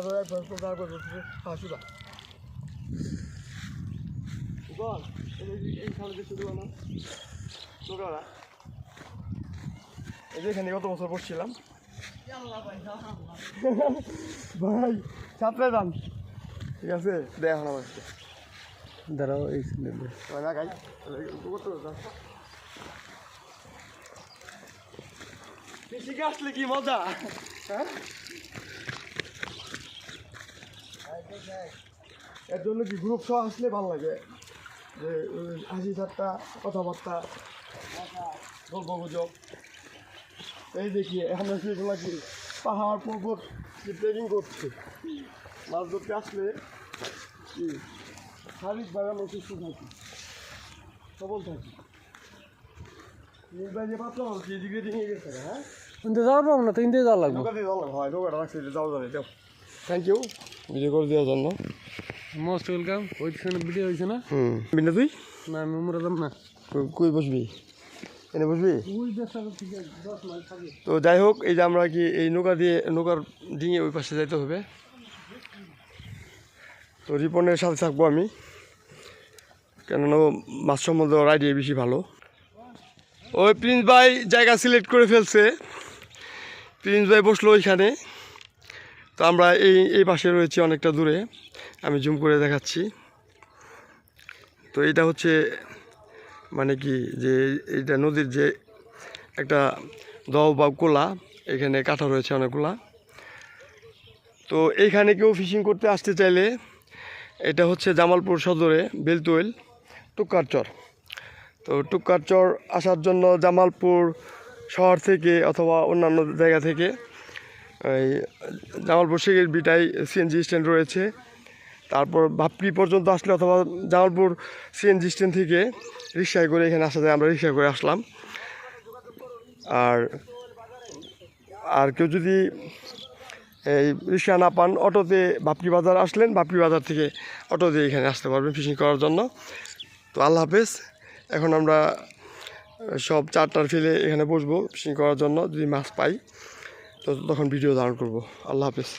তারপরে তারপর হাসুরা বল এই- খালে দেখতে ছোটরা এই যে এখানে কত বছর পড়ছিলাম ভাই সাঁতরে যান ঠিক আছে দেখ এখন আমার দাঁড়াও এই না গাই আসলে কি মজা? হ্যাঁ? এর জন্য কি গ্রুপ সহ আসলে ভালো লাগে? যে হাসি ঠাট্টা কথাবার্তা গল্প গুজব এই দেখি এখন সেগুলো কি পাহাড় পর্বত যে ট্রেকিং করছে? মাছ ধরতে আসলে কি শারীরিকভাবে সুস্থ থাকি। সবল থাকি। নির্বাচনে পাতলা মানুষ এদিকে নিয়ে গেছে হ্যাঁ? ইন্দে যাওয়ার পাবো না তো ইন্দে যাওয়া লাগবে হয় নৌকাটা রাখছি যাও যাবে যাও। থ্যাংক ইউ ভিডিও করে দেওয়ার জন্য। মোস্ট ওয়েলকাম ওই ভিডিও হয়েছে না? হুম। বিনা তুই? না আমি উমরা যাম না। কই- বসবি? এনে বসবি? ওই দেশটা ঠিক আছে দশ মাইল থাকে। তো যাই হোক এই যে আমরা কি এই নৌকা দিয়ে নৌকার ডিঙে ওই পাশে যাইতে হবে। তো রিপনের সাথে থাকব আমি। কেননা ও মাছ সম্বন্ধে ওর আইডিয়া বেশি ভালো। ওই প্রিন্স ভাই জায়গা সিলেক্ট করে ফেলছে। প্রিন্স ভাই বসল ওইখানে। তো আমরা এই এই পাশে রয়েছি অনেকটা দূরে। আমি জুম করে দেখাচ্ছি। তো এটা হচ্ছে মানে কি যে এইটা নদীর যে একটা দহ বা কোলা, এখানে কাঠা রয়েছে অনেকগুলা। তো এইখানে কেউ ফিশিং করতে আসতে চাইলে এটা হচ্ছে জামালপুর সদরে বেলতুয়েল, টুক্কারচর। তো টুক্কারচর আসার জন্য জামালপুর শহর থেকে অথবা অন্যান্য জায়গা থেকে এই জামালপুর শেখের বিটাই সিএনজি স্ট্যান্ড রয়েছে। তারপর ভাপড়ি পর্যন্ত আসলে অথবা জামালপুর সিএনজি স্ট্যান্ড থেকে রিক্সায় করে এখানে আসা যায় আমরা রিক্সায় করে আসলাম। আর আর কেউ যদি এই রিক্সা না পান, অটোতে বাপরি বাজার আসলেন বাপরি বাজার থেকে অটো দিয়ে এখানে আসতে পারবেন ফিশিং করার জন্য। তো আল্লাহ হাফেজ, এখন আমরা সব চারটার ফেলে এখানে বসবো ফিশিং করার জন্য, যদি মাছ পাই। তখন ভিডিও ধারণ করব। আল্লাহ হাফেজ।